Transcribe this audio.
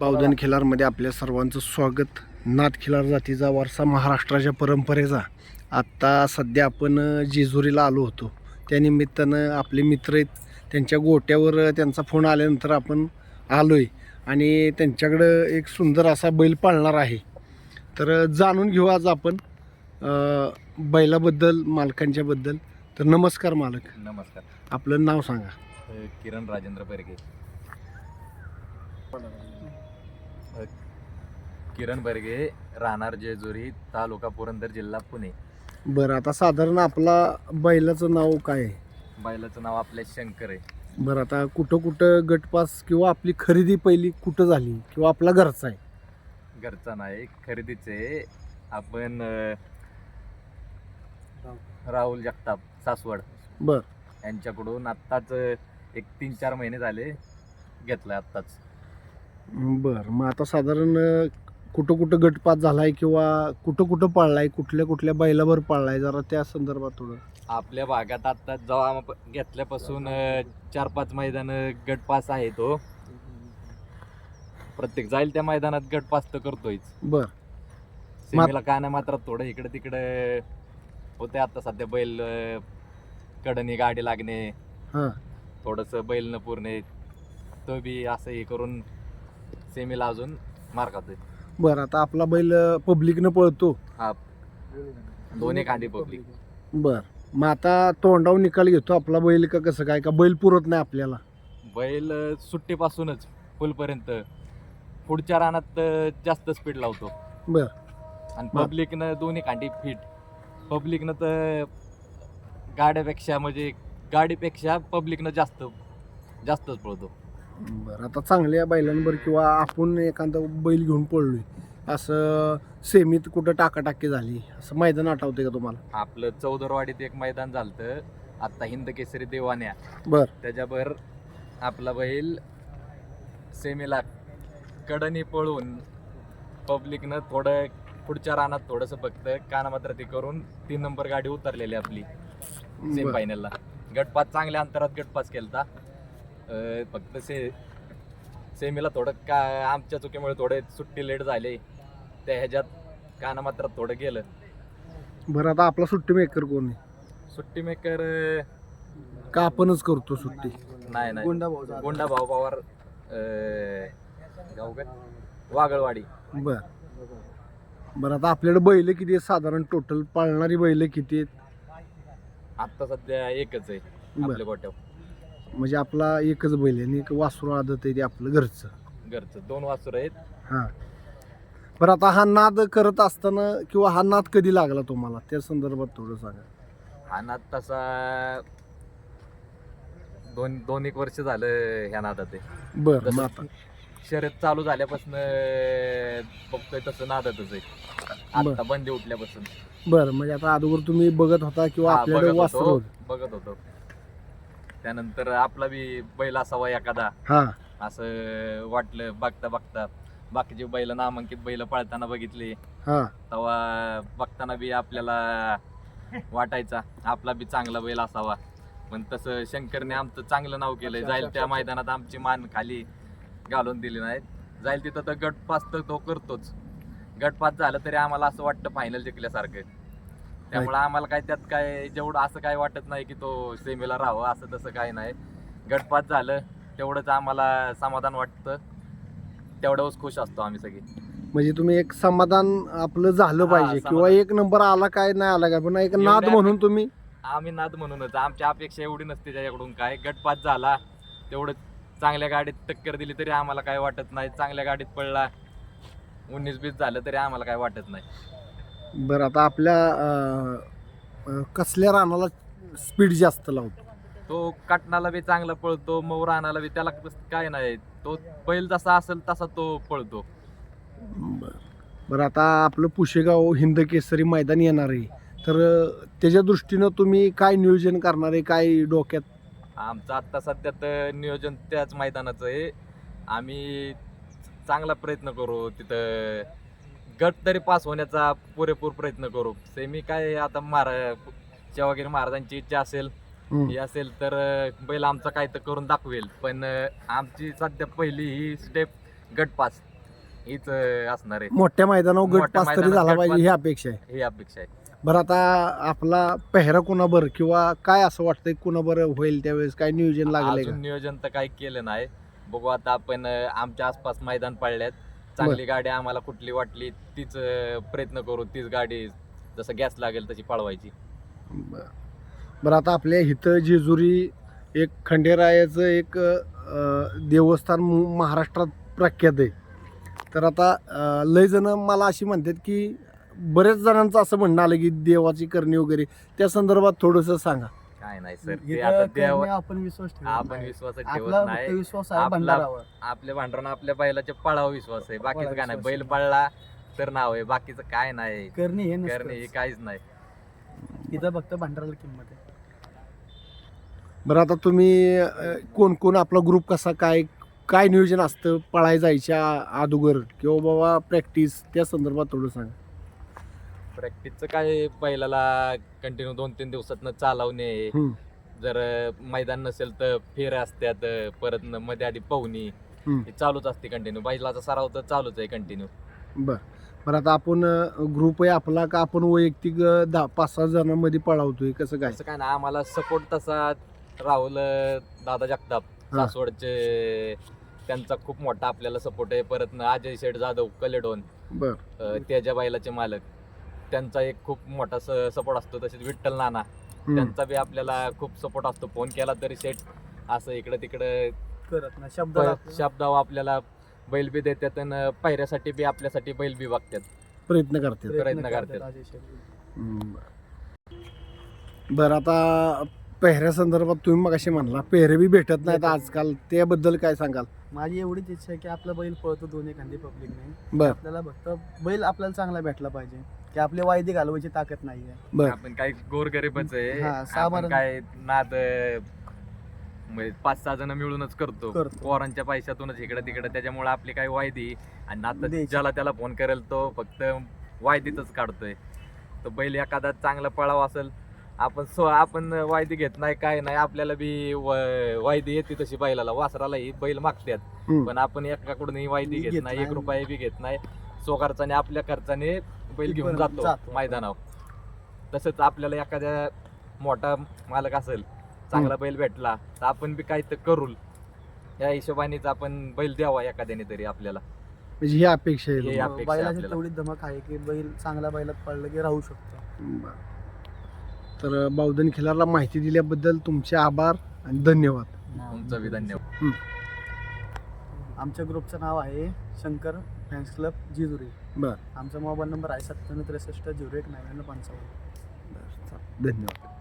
पावधन खिलारमध्ये आपल्या सर्वांचं स्वागत. नाथ खिलार जातीचा वारसा महाराष्ट्राच्या परंपरेचा. आत्ता सध्या आपण जेजुरीला आलो होतो. त्यानिमित्तानं आपले मित्र आहेत. त्यांच्या गोट्यावर त्यांचा फोन आल्यानंतर आपण आलो आहे आणि त्यांच्याकडं एक सुंदर असा बैल पाळणार आहे. तर जाणून घेऊ आज आपण बैलाबद्दल मालकांच्याबद्दल. तर नमस्कार मालक. नमस्कार. आपलं नाव सांगा. किरण राजेंद्र बेरगे किरण बेरगे राहणार जेजुरी तालुका पुरंदर जिल्हा पुणे. बरं आता साधारण आपला बैलाचं नाव काय? आहे बैलाचं नाव आपल्या शंकर आहे. बरं आता कुठं कुठं गटपास किंवा आपली खरेदी पहिली कुठं झाली किंवा आपला घरचा आहे? घरचा नाही खरेदीचे आपण अ, राहुल जगताप सासवड. बर. यांच्याकडून आत्ताच एक तीन चार महिने झाले घेतलं आत्ताच. बरं मग आता साधारण अं, कुठं कुठं गटपास झालाय किंवा कुठं कुठं पाळलाय कुठल्या कुठल्या बैलावर पाळलाय जरा त्या संदर्भात थोडं. आपल्या भागात आता जेव्हा घेतल्यापासून चार पाच मैदान गटपास आहे तो. प्रत्येक जाईल त्या मैदानात गटपास तर करतोय बरं. सेमीला काय नाही मात्र थोडं इकडे तिकडे होते आता सध्या बैल अ, कडनी गाडी लागणे. हां. थोडस बैल न पुरणे. तो बी असं हे करून सेमीला अजून मार खातोय बरं आता आपला बैल पब्लिकनं पळतो. हा. दोन्ही कांडी पब्लिक बरं. मग आता तोंडावर निकाल घेतो. आपला बैल का कसं काय? का बैल पुरत नाही आपल्याला? बैल अ, सुट्टीपासूनच फुलपर्यंत पुढच्या रानात अ, जास्त स्पीड लावतो. बरं. आणि. पब्लिकनं दोन्ही कांडी फिट पब्लिकनं तर गाड्यापेक्षा म्हणजे गाडीपेक्षा पब्लिकनं जास्त जास्तच पळतो. बरं आता चांगल्या बैलांवर किंवा आपण एखादा बैल घेऊन पळलोय असं सेमीत कुठं टाकाटाकी झाली असं मैदान आठवते का तुम्हाला? आपलं चौदरवाडीत एक मैदान झालतं आता हिंद केसरी देवान्या बर. त्याच्यावर आपला बैल सेमीला कडनी पळून पब्लिकनं थोडं पुढच्या रानात थोडंसं फक्त कानामात्र ते करून तीन नंबर गाडी उतरलेली आपली सेमी. फायनलला गटपास चांगल्या अंतरात गटपास केलता. अं, फक्त से सेमीला थोडं का आमच्या चुकीमुळे थोडे सुट्टी लेट झाले. त्या ह्याच्यात कानामात्रात थोडं गेलं. बरं आता आपला सुट्टी मेकर कोण आहे? सुट्टी मेकर का आपणच करतो सुट्टी? नाही नाही. गोंडा भाऊ पवार अं, गाव काय वागळवाडी. बर. बरं आता आपल्याकडे बैल किती आहेत? साधारण टोटल पाळणारी बैल किती आहेत? आता सध्या एकच आहे बर. आपल्या गोट्यावर. म्हणजे आपला एकच बैल आहे आणि एक वासरू आदत आहे ते आपलं घरचं. घरचं. दोन वासुर आहेत. हां. बरं आता हा नाद करत असताना किंवा हा नाद कधी लागला तुम्हाला? त्या संदर्भात थोडं सांगा. आणि आता तसा दोन दोन एक वर्ष झालं ह्या नादात आहे. बरं मग आता शर्यत चालू झाल्यापासून बघतोय तसं नादातच आहे. आता बंदी उठल्यापासून. बरं म्हणजे आता अगोदर तुम्ही बघत होता किंवा हा, आपल्याकडे बघत वासरू होतो होतं. बघत होतो. त्यानंतर आपला बी बैल असावा एखादा. हां. असं वाटलं बघता बघता. बाकीचे बैल नामांकित बैल पळताना बघितले. हां. तेव्हा बघताना बी आपल्याला वाटायचा आपला बी चांगला बैल असावा. पण तसं शंकरने आमचं चांगलं नाव केलंय. जाईल त्या मैदानात आमची मान खाली घालून दिली नाही. जाईल तिथं तर गटपास तर तो करतोच. गटपास झालं तरी आम्हाला असं वाटतं फायनल जिंकल्यासारखं. त्यामुळे आम्हाला काय त्यात काय जेवढं असं काय वाटत नाही की तो सेमीला राहावं असं तसं काय नाही. गटपास झालं तेवढंच आम्हाला समाधान वाटतं. तेवढंच खुश असतो आम्ही सगळे. म्हणजे तुम्ही एक समाधान आपलं झालं हा, पाहिजे किंवा समाधान. एक नंबर आला काय नाही आला काय पण एक नाद एवढ्या- म्हणून तुम्ही? आम्ही नाद म्हणूनच. आमची अपेक्षा एवढी नसते त्याच्याकडून काय. गटपास झाला तेवढं चांगल्या गाडीत टक्कर दिली तरी आम्हाला काय वाटत नाही. चांगल्या गाडीत पडला उन्नीस बीस झालं तरी आम्हाला काय वाटत नाही. बरं आता आपल्या अं, कसल्या रानाला स्पीड जास्त लावतो? तो कटणाला बी चांगला पळतो मऊ राहणाला बी त्याला काय नाही. तो बैल जसा असेल तसा तो पळतो. बरं. बरं आता आपलं पुशेगाव हिंद केसरी मैदान येणार आहे. तर अं, त्याच्या दृष्टीनं तुम्ही काय नियोजन करणार आहे? काय डोक्यात? आमचं आत्ता सध्या तर नियोजन त्याच मैदानाचं आहे. आम्ही चांगला प्रयत्न करू तिथं. गट तरी पास होण्याचा पुरेपूर प्रयत्न करू. सेमी काय आता महारा वगैरे महाराजांची इच्छा असेल. हे असेल तर बैल आमचा काय तर करून दाखवेल. पण आमची सध्या पहिली ही स्टेप गट पास हीच असणार आहे. मोठ्या मैदानावर गट पास तरी झाला पाहिजे. ही अपेक्षा आहे. ही अपेक्षा आहे. बरं आता आपला पेहरा कुणाबर किंवा काय असं वाटतंय कुणाबर होईल त्यावेळेस? काय नियोजन अजून नियोजन तर काही केलं नाही. बघू आता आपण आमच्या आसपास मैदान पाळल्यात चांगली गाडी आम्हाला कुठली वाटली तीच अं, प्रयत्न करू तीच गाडी जसं गॅस लागेल तशी पळवायची. बरं. बरं आता आपल्या इथं जेजुरी एक खंडेरायाचं एक अं, देवस्थान मु- महाराष्ट्रात प्रख्यात आहे. तर आता अं, लय जण मला अशी म्हणतात की बऱ्याच जणांचं असं म्हणणं आलं की देवाची करणी वगैरे त्या संदर्भात थोडंसं सांगा. काय नाही सर. ते इथं आता देव करणे आपण विश्वास ठेवत आपण नाही. विश्वास आपला ठेवत फक्त नाही विश्वास आहे आपला- भंडारावर. आपल्या भांडरानं आपल्या बैलाच्या पळावा विश्वास आहे. बाकीचं काय नाही. बैल. पळला तर नाव आहे. बाकीचं काय नाही. करणे हे करणे हे नसतं काहीच नाही. इथं फक्त भंडाराला किंमत आहे. बरं आता तुम्ही अं, कोण कोण आपला ग्रुप कसा काय काय नियोजन असतं? पळाय जायच्या अगोदर किंवा बाबा प्रॅक्टिस त्या संदर्भात थोडं सांगा. प्रॅक्टिसचं काय बैलाला कंटिन्यू दोन तीन दिवसातनं चालवणे. हम्म. जर मैदान नसेल तर फेऱ्या असतात अं, परत न- मध्ये आधी पवनी हम्म. हे चालूच असते कंटिन्यू बैलाचा सराव तर चालूच आहे कंटिन्यू बरं. बरं आता आपण ग्रुप आहे आपला का आपण वैयक्तिक अं, दहा पाच सहा जणांमध्ये पळावतोय? कसं काय? असं काय ना आम्हाला सपोर्ट तसा राहुल अं, दादा जगताप हा. सासवडचे. त्यांचा खूप मोठा आपल्याला सपोर्ट आहे. परत न अजय शेठ जाधव कलेडोन. बरं. अं, त्याच्या बैलाचे मालक. त्यांचा एक खूप मोठा सपोर्ट असतो तसेच विठ्ठल नाना. त्यांचा बी आपल्याला खूप सपोर्ट असतो. फोन केला तरी शेठ असं इकडे तिकडे करत ना शब्द शब्दावर आपल्याला बैल बी देतात आणि पायऱ्यासाठी बी आपल्यासाठी बैल बी बघतात प्रयत्न करते प्रयत्न करतात. बरं आता पेहऱ्या संदर्भात तुम्ही मग असे म्हणला पेहरे बी भेटत नाहीत आजकाल. त्याबद्दल काय सांगाल? माझी एवढीच इच्छा आहे की आपला बैल पळतो दोन्ही खांदी पब्लिकने बर. आपल्याला फक्त बैल आपल्याला चांगला भेटला पाहिजे. की आपले वायदे घालवायची ताकद नाहीये. बर. आपण काही गोरगरीबच आहे. हा, आपण काय नाद अं, म्हणजे पाच सहा जण मिळूनच करतो. करतो. पोरांच्या पैशातूनच इकडे तिकडे. त्याच्यामुळे आपली काही वायदी आणि आता द्यायची. ज्याला त्याला फोन करेल तो फक्त वायदीतच काढतोय. तर बैल एखादा चांगला पळावा असेल आपण स्व आपण वायदी घेत नाही काय नाही आपल्याला बी व- वायदी येते तशी बैलाला. वासराला ही बैल मागतात हम्म. पण आपण एकाकडून ही वायदी घेत घेत नाही एक नाही. रुपया बी घेत नाही. सो खर्चाने आपल्या खर्चाने बैल घेऊन जातो जातो. मैदानावर तसंच आपल्याला एखाद्या मोठा मालक असेल चांगला बैल भेटला तर आपण बी काही तर करू या हिशोबानेच आपण बैल द्यावा एखाद्याने तरी आपल्याला म्हणजे ही अपेक्षा आहे हे तुम्हाला. अपेक्षा आहे बैलाची आपल्याला. तेवढी धमक आहे की बैल चांगल्या बैलात पडलं की राहू शकतो बरं. तर बावधन खिलारला माहिती दिल्याबद्दल तुमचे आभार आणि धन्यवाद तुमचं बी धन्यवाद आमच्या ग्रुपचं नाव आहे शंकर फॅन्स क्लब जिजुरी. बर. आमचा मोबाईल नंबर आहे सत्त्याण्णव त्रेसष्ट झिरो एक नव्याण्णव पंचावन्न. धन्यवाद.